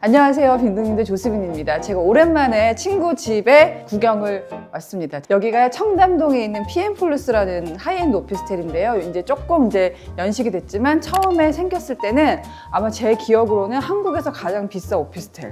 안녕하세요 빈둥님들 조수빈입니다 제가 오랜만에 친구 집에 구경을 왔습니다 여기가 청담동에 있는 PM플루스라는 하이엔드 오피스텔인데요 이제 조금 이제 연식이 됐지만 처음에 생겼을 때는 아마 제 기억으로는 한국에서 가장 비싼 오피스텔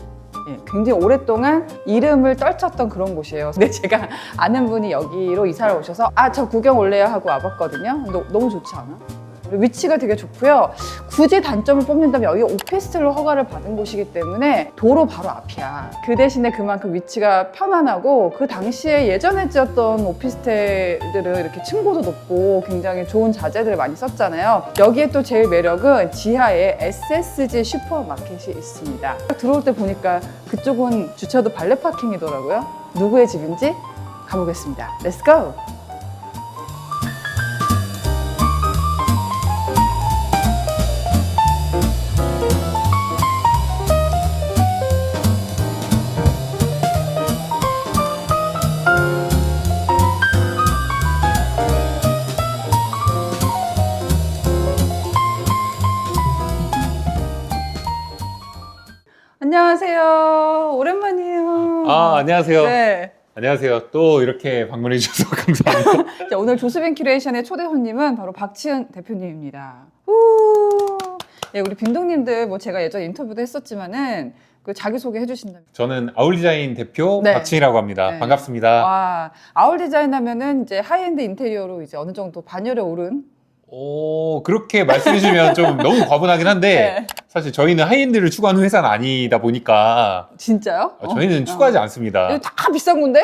예, 굉장히 오랫동안 이름을 떨쳤던 그런 곳이에요. 근데 제가 아는 분이 여기로 이사를 오셔서 아 저 구경 올래요 하고 와봤거든요. 너, 너무 좋지 않아? 위치가 되게 좋고요. 굳이 단점을 뽑는다면 여기 오피스텔로 허가를 받은 곳이기 때문에 도로 바로 앞이야. 그 대신에 그만큼 위치가 편안하고 그 당시에 예전에 지었던 오피스텔들은 이렇게 층고도 높고 굉장히 좋은 자재들을 많이 썼잖아요. 여기에 또 제일 매력은 지하에 SSG 슈퍼마켓이 있습니다. 딱 들어올 때 보니까 그쪽은 주차도 발레 파킹이더라고요. 누구의 집인지 가보겠습니다. Go! 안녕하세요. 오랜만이에요. 아, 안녕하세요. 네. 안녕하세요. 또 이렇게 방문해 주셔서 감사합니다. 자, 오늘 조수빈 큐레이션의 초대 손님은 바로 박치은 대표님입니다. 우! 예, 우리 빈동님들 뭐 제가 예전에 인터뷰도 했었지만은 그 자기소개 해주신다면. 저는 아울디자인 대표 네. 박진이라고 합니다. 네. 반갑습니다. 와, 아울 디자인 하면은 이제 하이엔드 인테리어로 이제 어느 정도 반열에 오른. 오, 그렇게 말씀해 주시면 좀 너무 과분하긴 한데 네. 사실 저희는 하이엔드를 추구하는 회사는 아니다 보니까 진짜요? 어, 저희는 어. 추구하지 어. 않습니다. 이거 다 비싼 건데?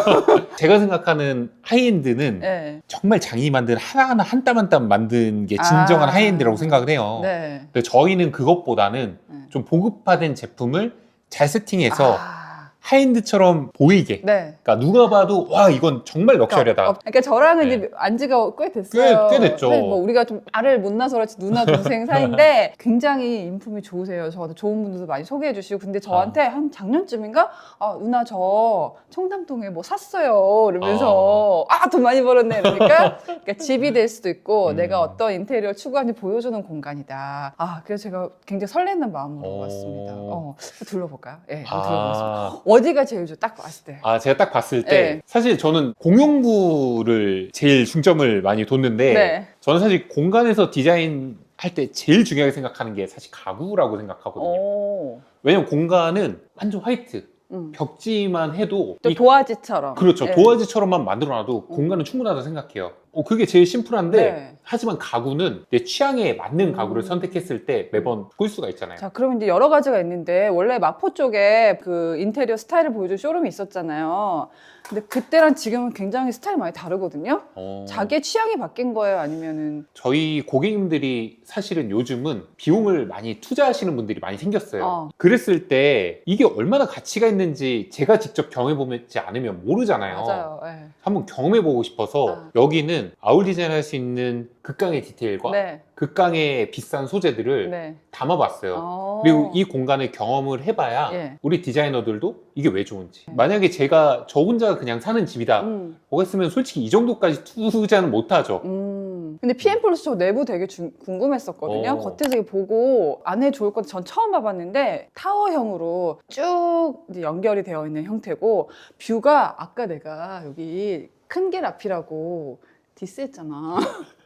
제가 생각하는 하이엔드는 네. 정말 장인이 만든 하나하나 한 땀 한 땀 만든 게 진정한 아. 하이엔드라고 생각을 해요. 네. 근데 저희는 그것보다는 네. 좀 보급화된 제품을 잘 세팅해서 아, 하이엔드처럼 보이게 네. 그러니까 누가 봐도 와 이건 정말 럭셔리하다. 어, 그러니까 저랑은 네. 이제 안지가 꽤 됐어요. 꽤- 꽤 됐죠. 근데 뭐 우리가 좀 말을 못 나서 그렇지 누나 동생 사이인데 굉장히 인품이 좋으세요. 저한테 좋은 분들도 많이 소개해 주시고 근데 저한테 한 작년쯤인가 아 누나 저 청담동에 뭐 샀어요 이러면서 아 돈 많이 벌었네 이러니까 그러니까 집이 될 수도 있고 음. 내가 어떤 인테리어를 추구하는지 보여주는 공간이다. 아 그래서 제가 굉장히 설레는 마음으로 오. 왔습니다. 어, 둘러볼까요? 예, 한번 둘러보겠습니다. 아, 어디가 제일 좋아? 딱 봤을 때. 아, 제가 딱 봤을 때 네. 사실 저는 공용부를 제일 중점을 많이 뒀는데 네. 저는 사실 공간에서 디자인 할 때 제일 중요하게 생각하는 게 사실 가구라고 생각하거든요. 오. 왜냐면 공간은 완전 화이트 음. 벽지만 해도 또 이- 도화지처럼. 그렇죠 예. 도화지처럼만 만들어놔도 공간은 충분하다 생각해요. 어, 그게 제일 심플한데 네. 하지만 가구는 내 취향에 맞는 음. 가구를 선택했을 때 매번 볼 수가 있잖아요. 자, 그러면 이제 여러 가지가 있는데 원래 마포 쪽에 그 인테리어 스타일을 보여줄 쇼룸이 있었잖아요. 근데 그때랑 지금은 굉장히 스타일이 많이 다르거든요. 어. 자기의 취향이 바뀐 거예요, 아니면은 저희 고객님들이 사실은 요즘은 비용을 많이 투자하시는 분들이 많이 생겼어요. 어. 그랬을 때 이게 얼마나 가치가 있는지 제가 직접 경험해보지 않으면 모르잖아요. 맞아요. 예. 한번 경험해보고 싶어서 아. 여기는 아울 디자인 할 수 있는 극강의 디테일과 네, 극강의 비싼 소재들을 네. 담아봤어요. 어. 그리고 이 공간을 경험을 해봐야 예. 우리 디자이너들도 이게 왜 좋은지. 네. 만약에 제가 저 혼자 그냥 사는 집이다. 음, 그랬으면 솔직히 이 정도까지 투자는 못하죠. 음. 근데 PM 플러스 저 내부 되게 중- 궁금했었거든요. 어. 겉에서 보고 안에 좋을 것전 처음 봐봤는데 타워형으로 쭉 이제 연결이 되어 있는 형태고 뷰가 아까 내가 여기 큰 길 앞이라고 디스했잖아.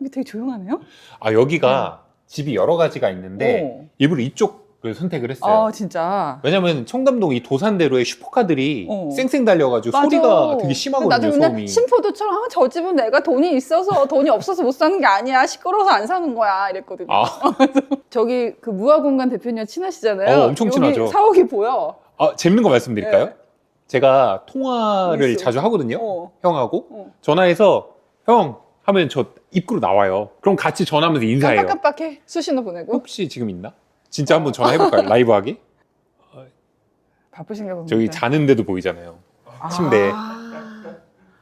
이게 되게 조용하네요. 아 여기가 집이 여러 가지가 있는데 오. 일부러 이쪽을 선택을 했어요. 아 진짜. 왜냐면 청담동 이 도산대로에 슈퍼카들이 어. 쌩쌩 달려가지고 맞아. 소리가 되게 심하거든요. 맨날 소음이. 심포도처럼 아, 저 집은 내가 돈이 있어서 돈이 없어서 못 사는 게 아니야 시끄러워서 안 사는 거야 이랬거든요. 아, 저기 그 무화공간 대표님 친하시잖아요. 어, 엄청 친하죠. 여기 사옥이 보여. 아, 재밌는 거 말씀드릴까요? 네. 제가 통화를 있어. 자주 하거든요. 어. 형하고 어. 전화해서 형 하면 저 입구로 나와요. 그럼 같이 전화하면서 인사해요. 깜빡깜빡해 수신호 보내고 혹시 지금 있나? 진짜 한번 전화해볼까요? 라이브하게? 바쁘신가 봅니다. 저기 자는데도 보이잖아요. 침대에. 아.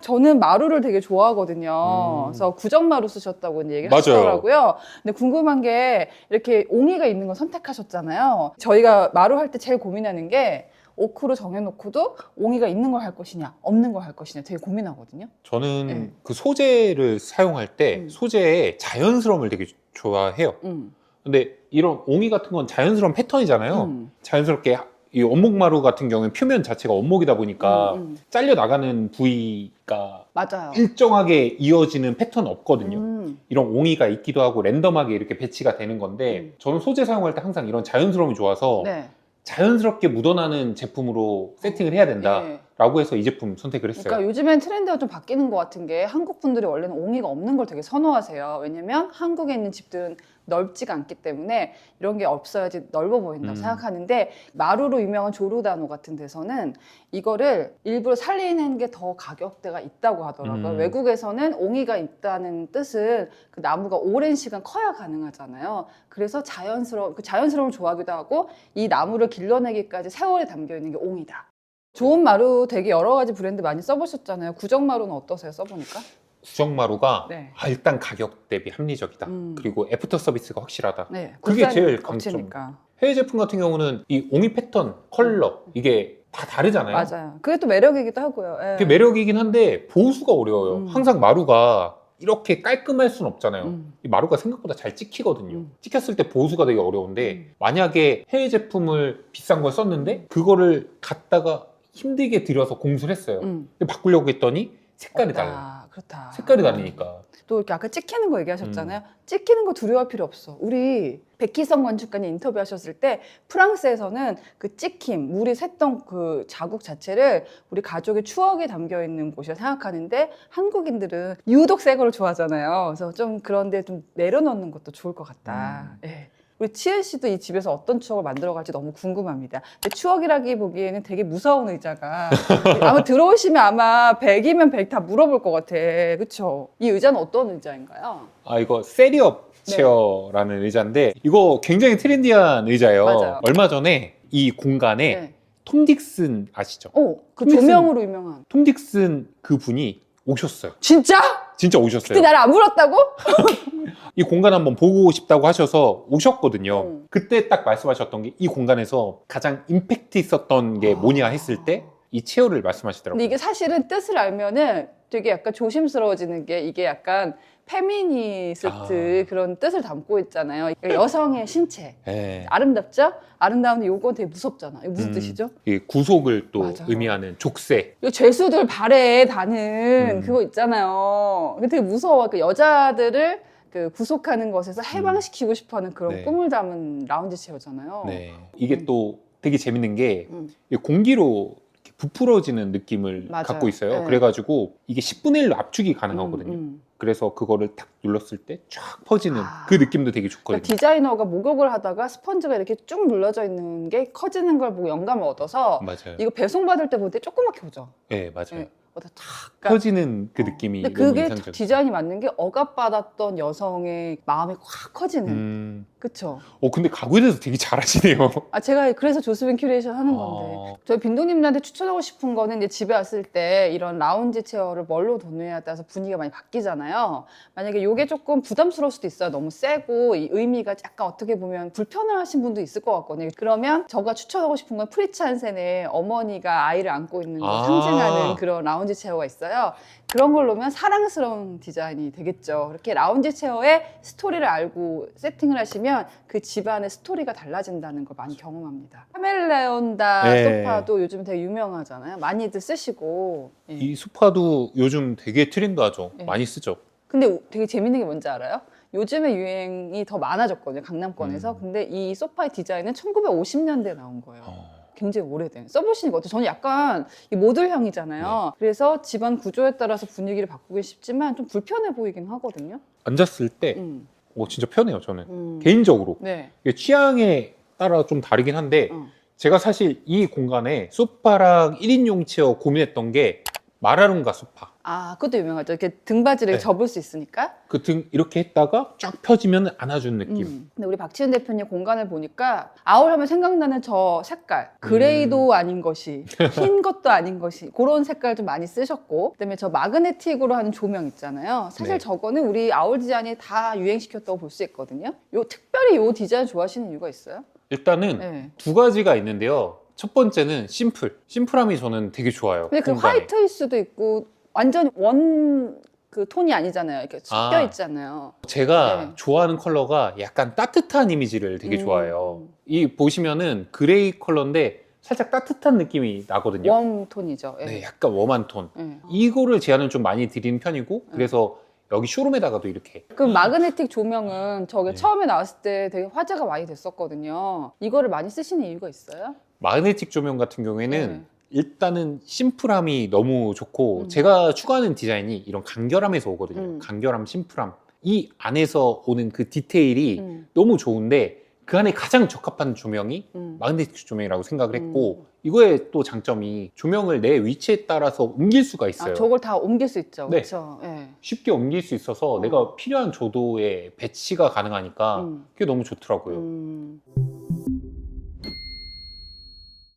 저는 마루를 되게 좋아하거든요. 음. 그래서 구정마루 쓰셨다고 이제 얘기를 맞아요. 하시더라고요. 근데 궁금한 게 이렇게 옹이가 있는 걸 선택하셨잖아요. 저희가 마루 할 때 제일 고민하는 게 오크로 정해놓고도 옹이가 있는 걸 할 것이냐, 없는 걸 할 것이냐 되게 고민하거든요. 저는 네. 그 소재를 사용할 때 음. 소재의 자연스러움을 되게 좋아해요. 음. 근데 이런 옹이 같은 건 자연스러운 패턴이잖아요. 음. 자연스럽게 이 원목 마루 같은 경우는 표면 자체가 원목이다 보니까 음, 음. 잘려 나가는 부위가 맞아요. 일정하게 이어지는 패턴 없거든요. 음. 이런 옹이가 있기도 하고 랜덤하게 이렇게 배치가 되는 건데 음. 저는 소재 사용할 때 항상 이런 자연스러움이 좋아서 네. 자연스럽게 묻어나는 제품으로 세팅을 해야 된다라고 네. 해서 이 제품 선택을 했어요. 그러니까 요즘엔 트렌드가 좀 바뀌는 것 같은 게 한국 분들이 원래는 옹이가 없는 걸 되게 선호하세요. 왜냐면 한국에 있는 집들은 넓지가 않기 때문에 이런 게 없어야지 넓어 보인다고 음. 생각하는데 마루로 유명한 조르다노 같은 데서는 이거를 일부러 살리는 게 더 가격대가 있다고 하더라고요. 음. 외국에서는 옹이가 있다는 뜻은 그 나무가 오랜 시간 커야 가능하잖아요. 그래서 자연스러운 그 자연스러움을 좋아하기도 하고 이 나무를 길러내기까지 세월이 담겨 있는 게 옹이다. 좋은 마루 되게 여러 가지 브랜드 많이 써보셨잖아요. 구정 마루는 어떠세요? 써보니까? 구정마루가 네. 아, 일단 가격 대비 합리적이다. 음. 그리고 애프터 서비스가 확실하다. 네. 그게 제일 겹치니까. 해외 제품 같은 경우는 이 옹이 패턴, 컬러 이게 다 다르잖아요. 맞아요. 그게 또 매력이기도 하고요. 예. 그게 매력이긴 한데 보수가 어려워요. 음. 항상 마루가 이렇게 깔끔할 수는 없잖아요. 음. 이 마루가 생각보다 잘 찍히거든요. 음. 찍혔을 때 보수가 되게 어려운데 음. 만약에 해외 제품을 비싼 걸 썼는데 그거를 갖다가 힘들게 들여서 공수를 했어요. 음. 근데 바꾸려고 했더니 색깔이 없다. 달라요. 그렇다. 색깔이 다르니까. 또 이렇게 아까 찍히는 거 얘기하셨잖아요. 음. 찍히는 거 두려워할 필요 없어. 우리 백희성 건축가님 인터뷰하셨을 때 프랑스에서는 그 찍힘, 물이 샜던 그 자국 자체를 우리 가족의 추억이 담겨 있는 곳이라 생각하는데 한국인들은 유독 새 거를 좋아하잖아요. 그래서 좀 그런데 좀 내려놓는 것도 좋을 것 같다. 음. 예. 우리 치엘 씨도 이 집에서 어떤 추억을 만들어갈지 너무 궁금합니다. 근데 추억이라기 보기에는 되게 무서운 의자가 아마 들어오시면 아마 100이면 100 다 물어볼 것 같아. 그쵸? 이 의자는 어떤 의자인가요? 아 이거 세리업 네. 체어라는 의자인데 이거 굉장히 트렌디한 의자예요. 맞아요. 얼마 전에 이 공간에 네. 톰 딕슨 아시죠? 오, 그톰 딕슨. 조명으로 유명한. 톰 딕슨 그 분이 오셨어요. 진짜? 진짜 그때 오셨어요. 나를 안 물었다고? 이 공간 한번 보고 싶다고 하셔서 오셨거든요. 음. 그때 딱 말씀하셨던 게 이 공간에서 가장 임팩트 있었던 게 뭐냐 했을 때 이 체어를 말씀하시더라고요. 근데 이게 사실은 뜻을 알면은 되게 약간 조심스러워지는 게 이게 약간 페미니스트 아. 그런 뜻을 담고 있잖아요. 여성의 신체. 예. 아름답죠? 아름다운데 요건 되게 무섭잖아. 이거 무슨 음. 뜻이죠? 이 구속을 또 맞아요. 의미하는 족쇄. 이 죄수들 발에 다는 음. 그거 있잖아요. 그게 되게 무서워. 그 여자들을 그 구속하는 것에서 해방시키고 싶어하는 그런 네. 꿈을 담은 라운지 체어잖아요. 네. 이게 음. 또 되게 재밌는 게 음. 이 공기로 이렇게 부풀어지는 느낌을 맞아요. 갖고 있어요. 네. 그래가지고 이게 10분의 1로 압축이 가능하거든요. 음, 음. 그래서 그거를 딱 눌렀을 때 쫙 퍼지는 아. 그 느낌도 되게 그러니까 좋거든요. 디자이너가 목욕을 하다가 스펀지가 이렇게 쭉 눌러져 있는 게 커지는 걸 보고 영감을 얻어서 맞아요. 이거 배송받을 때 볼 때 조그맣게 보죠. 네, 맞아요. 네. 탁. 그러니까 퍼지는 그 느낌이 근데 너무 그게 인상적이에요. 디자인이 맞는 게 억압받았던 여성의 마음이 확 커지는. 음. 그쵸? 어 근데 가구에 대해서 되게 잘하시네요. 아 제가 그래서 조스빈 큐레이션 하는 건데 어. 저희 빈동님들한테 추천하고 싶은 거는 이제 집에 왔을 때 이런 라운지 체어를 뭘로 도느냐에 따라서 분위기가 많이 바뀌잖아요. 만약에 이게 조금 부담스러울 수도 있어요. 너무 세고 이 의미가 약간 어떻게 보면 불편하신 분도 있을 것 같거든요. 그러면 제가 추천하고 싶은 건 프리츠 한센의 어머니가 아이를 안고 있는 걸 아. 상징하는 그런 라운지 체어가 있어요. 그런 걸 놓으면 사랑스러운 디자인이 되겠죠. 이렇게 라운지 체어의 스토리를 알고 세팅을 하시면 그 집안의 스토리가 달라진다는 걸 많이 경험합니다. 카멜레온다 네. 소파도 요즘 되게 유명하잖아요. 많이들 쓰시고. 예. 이 소파도 요즘 되게 트렌드하죠. 네. 많이 쓰죠. 근데 되게 재밌는 게 뭔지 알아요? 요즘에 유행이 더 많아졌거든요. 강남권에서. 음. 근데 이 소파의 디자인은 1950년대에 나온 거예요. 어. 굉장히 오래된. 써보시니까 어때요? 저는 약간 이 모듈형이잖아요. 그래서 집안 구조에 따라서 분위기를 바꾸기 쉽지만 좀 불편해 보이긴 하거든요. 앉았을 때, 음. 어, 진짜 편해요, 저는. 음. 개인적으로. 네. 이게 취향에 따라 좀 다르긴 한데, 어. 제가 사실 이 공간에 소파랑 1인용 체어 고민했던 게 마라룬가 소파. 아, 그것도 유명하죠. 이렇게 등받이를 네. 접을 수 있으니까. 그 등 이렇게 했다가 쫙 펴지면 안아주는 느낌. 음. 근데 우리 박지은 대표님 공간을 보니까 아울 하면 생각나는 저 색깔 그레이도 아닌 것이 흰 것도 아닌 것이 그런 색깔 좀 많이 쓰셨고 그다음에 저 마그네틱으로 하는 조명 있잖아요 사실 네. 저거는 우리 아울 디자인이 다 유행시켰다고 볼 수 있거든요 요 특별히 요 디자인 좋아하시는 이유가 있어요? 일단은 네. 두 가지가 있는데요. 첫 번째는 심플. 심플함이 저는 되게 좋아요. 근데 그 공간에. 화이트일 수도 있고 완전 원 그 톤이 아니잖아요. 이렇게 섞여 아. 있잖아요. 제가 네. 좋아하는 컬러가 약간 따뜻한 이미지를 되게 음. 좋아해요. 이 보시면은 그레이 컬러인데 살짝 따뜻한 느낌이 나거든요. 웜 톤이죠. 예. 네, 약간 웜한 톤. 예. 이거를 제안을 좀 많이 드리는 편이고 음. 그래서 여기 쇼룸에다가도 이렇게 그 마그네틱 조명은 저게 네. 처음에 나왔을 때 되게 화제가 많이 됐었거든요. 이거를 많이 쓰시는 이유가 있어요? 마그네틱 조명 같은 경우에는 네. 일단은 심플함이 너무 좋고 음. 제가 추구하는 디자인이 이런 간결함에서 오거든요. 음. 간결함, 심플함. 이 안에서 오는 그 디테일이 음, 너무 좋은데 그 안에 가장 적합한 조명이 음. 마그네틱 조명이라고 생각을 했고 이거의 또 장점이 조명을 내 위치에 따라서 옮길 수가 있어요. 아, 저걸 다 옮길 수 있죠. 네. 그렇죠. 예. 쉽게 옮길 수 있어서 어. 내가 필요한 조도에 배치가 가능하니까 음. 그게 너무 좋더라고요. 음.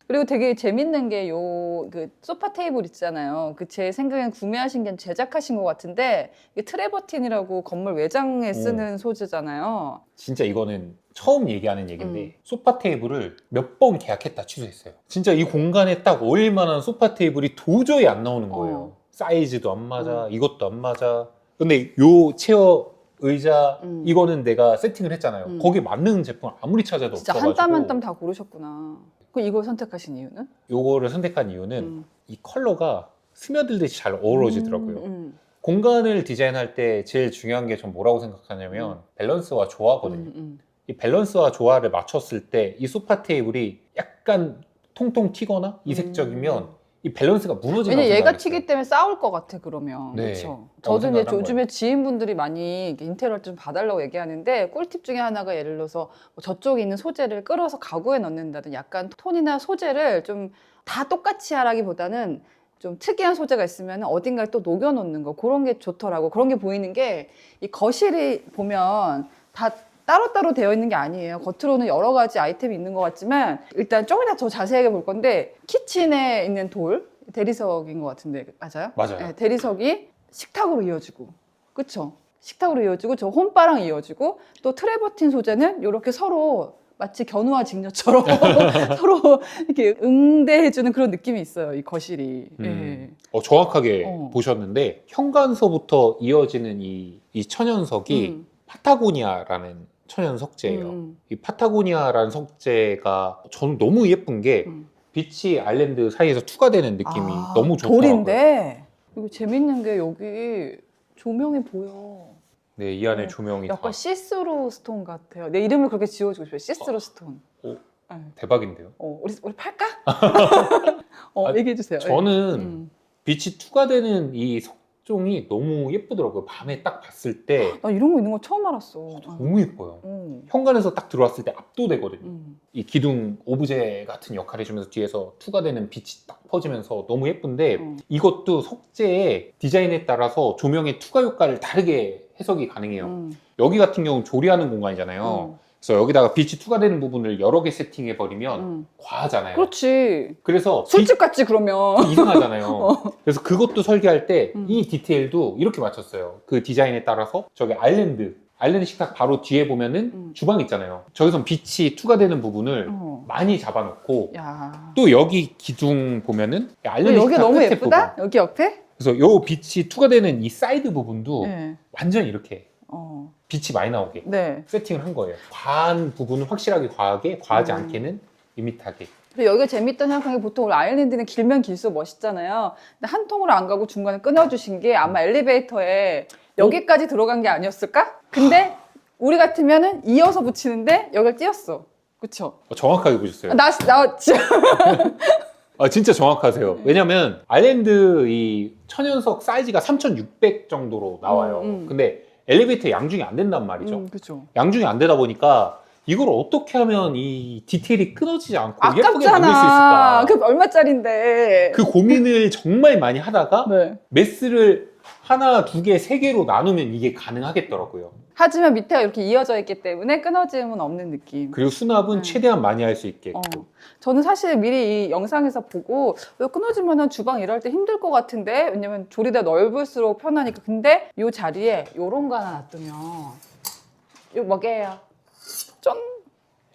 그리고 되게 재밌는 게 요 그 소파 테이블 있잖아요. 그 제 생각엔 구매하신 게 제작하신 것 같은데 이게 트레버틴이라고 건물 외장에 쓰는 소재잖아요. 진짜 이거는 처음 얘기하는 얘기인데 음. 소파 테이블을 몇 번 계약했다 취소했어요. 진짜 이 공간에 딱 어울릴 만한 소파 테이블이 도저히 안 나오는 거예요. 어. 사이즈도 안 맞아, 음. 이것도 안 맞아. 근데 요 체어 의자 음. 이거는 내가 세팅을 했잖아요. 음. 거기에 맞는 제품 아무리 찾아도 진짜 없어가지고 한땀 한 땀 다 고르셨구나. 그 이걸 선택하신 이유는? 요거를 선택한 이유는 음. 이 컬러가 스며들듯이 잘 어우러지더라고요. 음, 음. 공간을 디자인할 때 제일 중요한 게 전 뭐라고 생각하냐면 밸런스와 조화거든요. 음, 음. 이 밸런스와 조화를 맞췄을 때 이 소파 테이블이 약간 통통 튀거나 이색적이면 음. 이 밸런스가 무너진다고 왜냐 얘가. 튀기 때문에 싸울 것 같아 그러면 네. 그렇죠. 라고 저도 이제 생각을 한 요즘에 지인분들이 많이 이렇게 인테리어를 좀 봐달라고 얘기하는데 꿀팁 중에 하나가 예를 들어서 뭐 저쪽에 있는 소재를 끌어서 가구에 넣는다든 약간 톤이나 소재를 좀 다 똑같이 하라기보다는 좀 특이한 소재가 있으면 어딘가에 또 녹여놓는 거 그런 게 좋더라고 그런 게 보이는 게 이 거실이 보면 다 따로따로 되어 있는 게 아니에요. 겉으로는 여러 가지 아이템이 있는 것 같지만 일단 조금 이따 더 자세하게 볼 건데 키친에 있는 돌 대리석인 것 같은데 맞아요? 맞아요. 네, 대리석이 식탁으로 이어지고 그쵸? 식탁으로 이어지고 저 홈바랑 이어지고 또 트레버틴 소재는 이렇게 서로 마치 견우와 직녀처럼 서로 이렇게 응대해주는 그런 느낌이 있어요 이 거실이. 음. 예. 어, 정확하게 어. 보셨는데 현관서부터 이어지는 이, 이 천연석이 음. 파타고니아라는 천연 석재예요. 음, 이 파타고니아라는 석재가 저는 너무 예쁜 게 음. 비치 아일랜드 사이에서 투과되는 느낌이 아, 너무 좋더라고요. 돌인데 이거 재밌는 게 여기 조명이 보여. 네, 이 안에 어, 조명이 약간 다 시스루 스톤 같아요. 내 이름을 그렇게 지어주고 싶어요. 시스루 스톤. 어. 네. 대박인데요. 어, 우리 우리 팔까? 어, 아, 얘기해 주세요. 저는 음. 빛이 투과되는 이 석 종이 너무 예쁘더라고요. 밤에 딱 봤을 때 나 이런 거 있는 거 처음 알았어. 너무 예뻐요. 음. 현관에서 딱 들어왔을 때 압도되거든요. 음. 이 기둥 오브제 같은 역할을 해주면서 뒤에서 투과되는 빛이 딱 퍼지면서 너무 예쁜데 음. 이것도 석재의 디자인에 따라서 조명의 투과 효과를 다르게 해석이 가능해요. 음. 여기 같은 경우는 조리하는 공간이잖아요. 그래서 여기다가 빛이 투과되는 부분을 여러 개 세팅해 버리면 음. 과하잖아요. 그렇지. 그래서 술집 같지 그러면. 빛- 이상하잖아요. 그래서 그것도 설계할 때 음. 이 디테일도 이렇게 맞췄어요. 그 디자인에 따라서 저기 아일랜드 아일랜드 식탁 바로 뒤에 보면은 음. 주방 있잖아요. 저기선 빛이 투과되는 부분을 어. 많이 잡아놓고 야. 또 여기 기둥 보면은 아일랜드 여기 식탁 너무 끝에 예쁘다. 부분. 여기 옆에? 그래서 요 빛이 투과되는 이 사이드 부분도 네. 완전 이렇게 어. 빛이 많이 나오게 네. 세팅을 한 거예요. 과한 부분은 확실하게 과하게, 과하지 음. 않게는 밋밋하게. 근데 여기가 재밌다 생각한 게 보통 우리 아일랜드는 길면 길수록 멋있잖아요. 근데 한 통으로 안 가고 중간에 끊어주신 게 아마 엘리베이터에 여기까지 들어간 게 아니었을까? 근데 우리 같으면은 이어서 붙이는데 여기를 띄었어. 그쵸? 어, 정확하게 보셨어요. 나, 나, 진짜. 아, 진짜 정확하세요. 네. 왜냐면 아일랜드 이 천연석 사이즈가 3,600 정도로 나와요. 음, 음. 근데 엘리베이터 양중이 안 된단 말이죠. 음, 그쵸. 양중이 안 되다 보니까 이걸 어떻게 하면 이 디테일이 끊어지지 않고 예쁘게 남을 수 아깝잖아. 있을까? 그 얼마짜린데. 그 고민을 정말 많이 하다가 네. 메스를 하나, 두 개, 세 개로 나누면 이게 가능하겠더라고요. 하지만 밑에가 이렇게 이어져 있기 때문에 끊어짐은 없는 느낌. 그리고 수납은 음. 최대한 많이 할 수 있게. 어. 저는 사실 미리 이 영상에서 보고 왜 끊어지면 주방 일할 때 힘들 것 같은데 왜냐면 조리대 넓을수록 편하니까 근데 이 자리에 요런 거 하나 놔두면 이거 뭐게요? 좀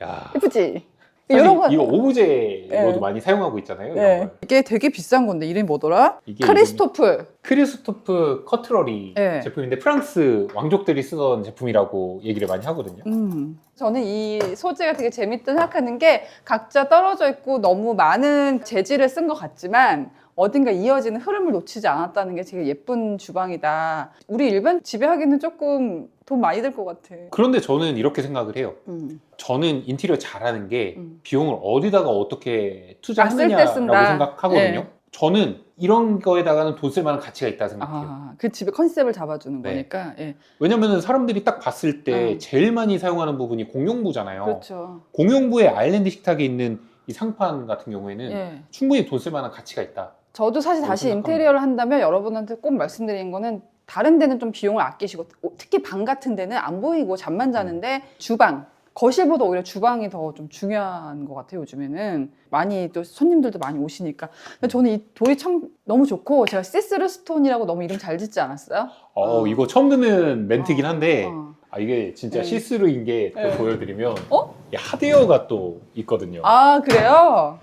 야, 예쁘지? 이런 거 이거 오브제로도 네. 많이 사용하고 있잖아요. 이런 네. 걸. 이게 되게 비싼 건데 이름이 뭐더라? 이게 크리스토플. 크리스토프 커트러리 네. 제품인데 프랑스 왕족들이 쓰던 제품이라고 얘기를 많이 하거든요. 음. 저는 이 소재가 되게 재밌다 생각하는 게 각자 떨어져 있고 너무 많은 재질을 쓴 것 같지만 어딘가 이어지는 흐름을 놓치지 않았다는 게 되게 예쁜 주방이다. 우리 일반 집에 하기는 조금 돈 많이 들 것 같아. 그런데 저는 이렇게 생각을 해요. 음. 저는 인테리어 잘하는 게 음. 비용을 어디다가 어떻게 아, 투자하느냐라고 쓴다. 생각하거든요. 네. 저는 이런 거에다가는 돈 쓸 만한 가치가 있다 생각해요. 아, 그 집의 컨셉을 잡아주는 네. 거니까. 예. 왜냐면은 사람들이 딱 봤을 때 음. 제일 많이 사용하는 부분이 공용부잖아요. 그렇죠. 공용부에 아일랜드 식탁에 있는 이 상판 같은 경우에는 예. 충분히 돈 쓸 만한 가치가 있다. 저도 사실 다시. 인테리어를 한다면 여러분한테 꼭 말씀드리는 거는 다른 데는 좀 비용을 아끼시고 특히 방 같은 데는 안 보이고 잠만 자는데 주방 거실보다 오히려 주방이 더 좀 중요한 것 같아요 요즘에는 많이 또 손님들도 많이 오시니까 근데 저는 이 돌이 참 너무 좋고 제가 시스루 스톤이라고 너무 이름 잘 짓지 않았어요? 어, 어. 이거 처음 듣는 멘트긴 한데 어. 아, 이게 진짜 네. 시스루인 게 또 네. 보여드리면 어? 이 하드웨어가 또 있거든요. 아 그래요?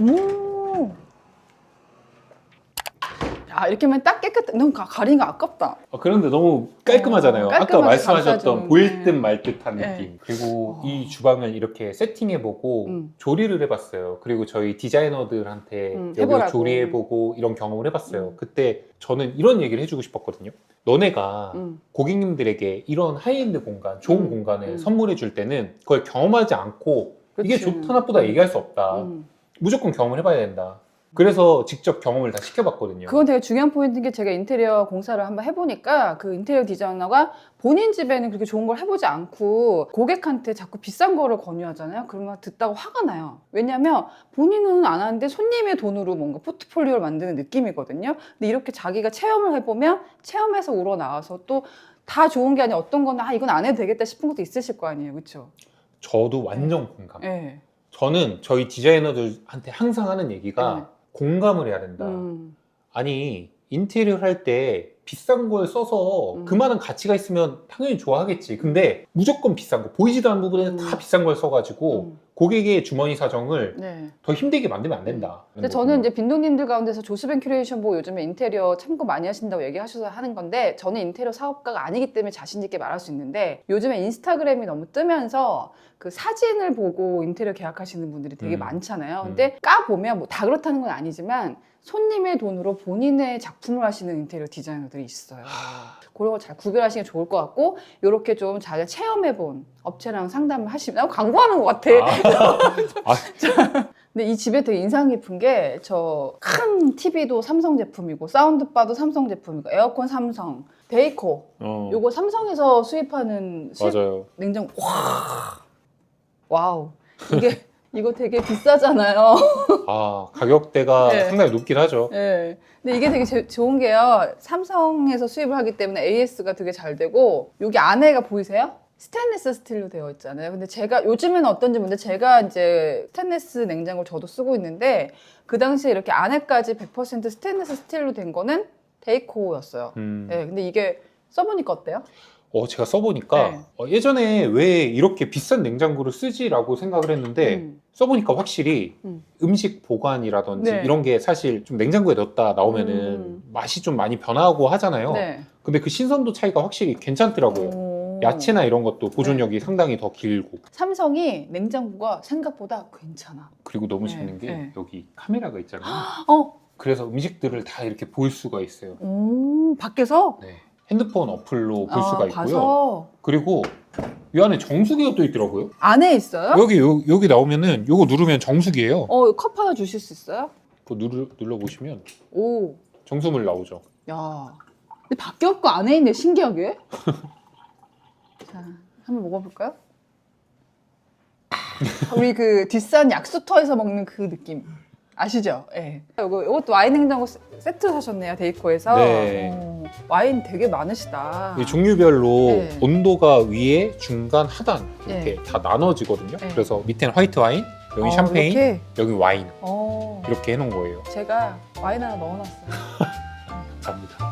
오. 야 이렇게만 딱 깨끗. 너무 가- 가리는 거 아깝다. 어, 그런데 너무 깔끔하잖아요. 어, 아까 말씀하셨던 감싸주는, 보일 네. 듯말 듯한 네. 느낌. 그리고 어. 이 주방을 이렇게 세팅해보고 음. 조리를 해봤어요. 그리고 저희 디자이너들한테 음, 여기를 해보라고. 조리해보고 이런 경험을 해봤어요. 음. 그때 저는 이런 얘기를 해주고 싶었거든요. 너네가 음. 고객님들에게 이런 하이엔드 공간, 좋은 음, 공간을 음. 선물해 줄 때는 그걸 경험하지 않고 이게 그치. 좋다 나쁘다 얘기할 수 없다. 음. 무조건 경험을 해봐야 된다. 그래서 직접 경험을 다 시켜봤거든요. 그건 되게 중요한 포인트인 게 제가 인테리어 공사를 한번 해보니까 그 인테리어 디자이너가 본인 집에는 그렇게 좋은 걸 해보지 않고 고객한테 자꾸 비싼 거를 권유하잖아요. 그러면 듣다가 화가 나요. 왜냐면 본인은 안 하는데 손님의 돈으로 뭔가 포트폴리오를 만드는 느낌이거든요. 근데 이렇게 자기가 체험을 해보면 체험해서 우러나와서 또 다 좋은 게 아니라 어떤 거는 아 이건 안 해도 되겠다 싶은 것도 있으실 거 아니에요. 그렇죠? 저도 완전 공감. 네. 저는 저희 디자이너들한테 항상 하는 얘기가 네. 공감을 해야 된다. 음. 아니 인테리어 할 때 비싼 걸 써서 음. 그만한 가치가 있으면 당연히 좋아하겠지. 근데 무조건 비싼 거 보이지도 않는 부분에 음. 다 비싼 걸 써가지고 음. 고객의 주머니 사정을 네. 더 힘들게 만들면 안 된다. 근데 저는 이제 빈동님들 가운데서 조스벤 큐레이션 보고 요즘에 인테리어 참고 많이 하신다고 얘기하셔서 하는 건데 저는 인테리어 사업가가 아니기 때문에 자신 있게 말할 수 있는데 요즘에 인스타그램이 너무 뜨면서 그 사진을 보고 인테리어 계약하시는 분들이 되게 음. 많잖아요. 근데 까 보면 뭐 다 그렇다는 건 아니지만 손님의 돈으로 본인의 작품을 하시는 인테리어 디자이너들이 있어요. 그런 걸잘 구별하시는 게 좋을 것 같고 이렇게 좀 잘 체험해본 업체랑 상담을 하시면 나 광고하는 것 같아. 아, 근데 이 집에 되게 인상 깊은 게 저 큰 TV도 삼성 제품이고 사운드바도 삼성 제품이고 에어컨 삼성, 데이코. 어, 요거 삼성에서 수입하는 수입 맞아요. 냉장고 와. 와우. 이게 이거 되게 비싸잖아요. 아 가격대가 네. 상당히 높긴 하죠. 네. 근데 이게 되게 제- 좋은 게요. 삼성에서 수입을 하기 때문에 AS가 되게 잘 되고 여기 안에가 보이세요? 스테인리스 스틸로 되어 있잖아요. 근데 제가 요즘에는 어떤지 모르는데 제가 이제 스테인리스 냉장고를 저도 쓰고 있는데 그 당시에 이렇게 안에까지 100% 스테인리스 스틸로 된 거는 데이코였어요. 음. 네. 근데 이게 써보니까 어때요? 어, 제가 써보니까 네. 어, 예전에 왜 이렇게 비싼 냉장고를 쓰지라고 생각을 했는데 음. 써보니까 확실히 음. 음. 식 보관이라든지 네. 이런 게 사실 좀 냉장고에 넣었다 나오면은 음. 맛이 좀 많이 변하고 하잖아요. 네. 근데 그 신선도 차이가 확실히 괜찮더라고요. 오. 야채나 이런 것도 네. 보존력이 상당히 더 길고 삼성이 냉장고가 생각보다 괜찮아. 그리고 너무 네, 재밌는 게 네. 여기 카메라가 있잖아요. 어, 그래서 음식들을 다 이렇게 볼 수가 있어요. 오, 밖에서 네. 핸드폰 어플로 볼 아, 수가 있고요. 봐서 그리고 이 안에 정수기가 또 있더라고요. 안에 있어요? 여기 요, 여기 나오면은 요거 누르면 정수기예요. 어, 컵 하나 주실 수 있어요? 그거 누르, 눌러보시면 오, 정수물 나오죠. 야. 근데 밖에 없고 안에 있네, 신기하게. 자, 한번 먹어볼까요? 우리 그 뒷산 약수터에서 먹는 그 느낌. 아시죠? 예. 네. 이거, 이것도 와인 냉장고 세- 세트 사셨네요, 데이코에서. 네. 어, 와인 되게 많으시다. 이 종류별로 네. 온도가 위에, 중간, 하단 이렇게 네. 다 나눠지거든요. 네. 그래서 밑에는 화이트 와인, 여기 어, 샴페인, 이렇게? 여기 와인 어. 이렇게 해놓은 거예요. 제가 와인 하나 넣어놨어요. 감사합니다.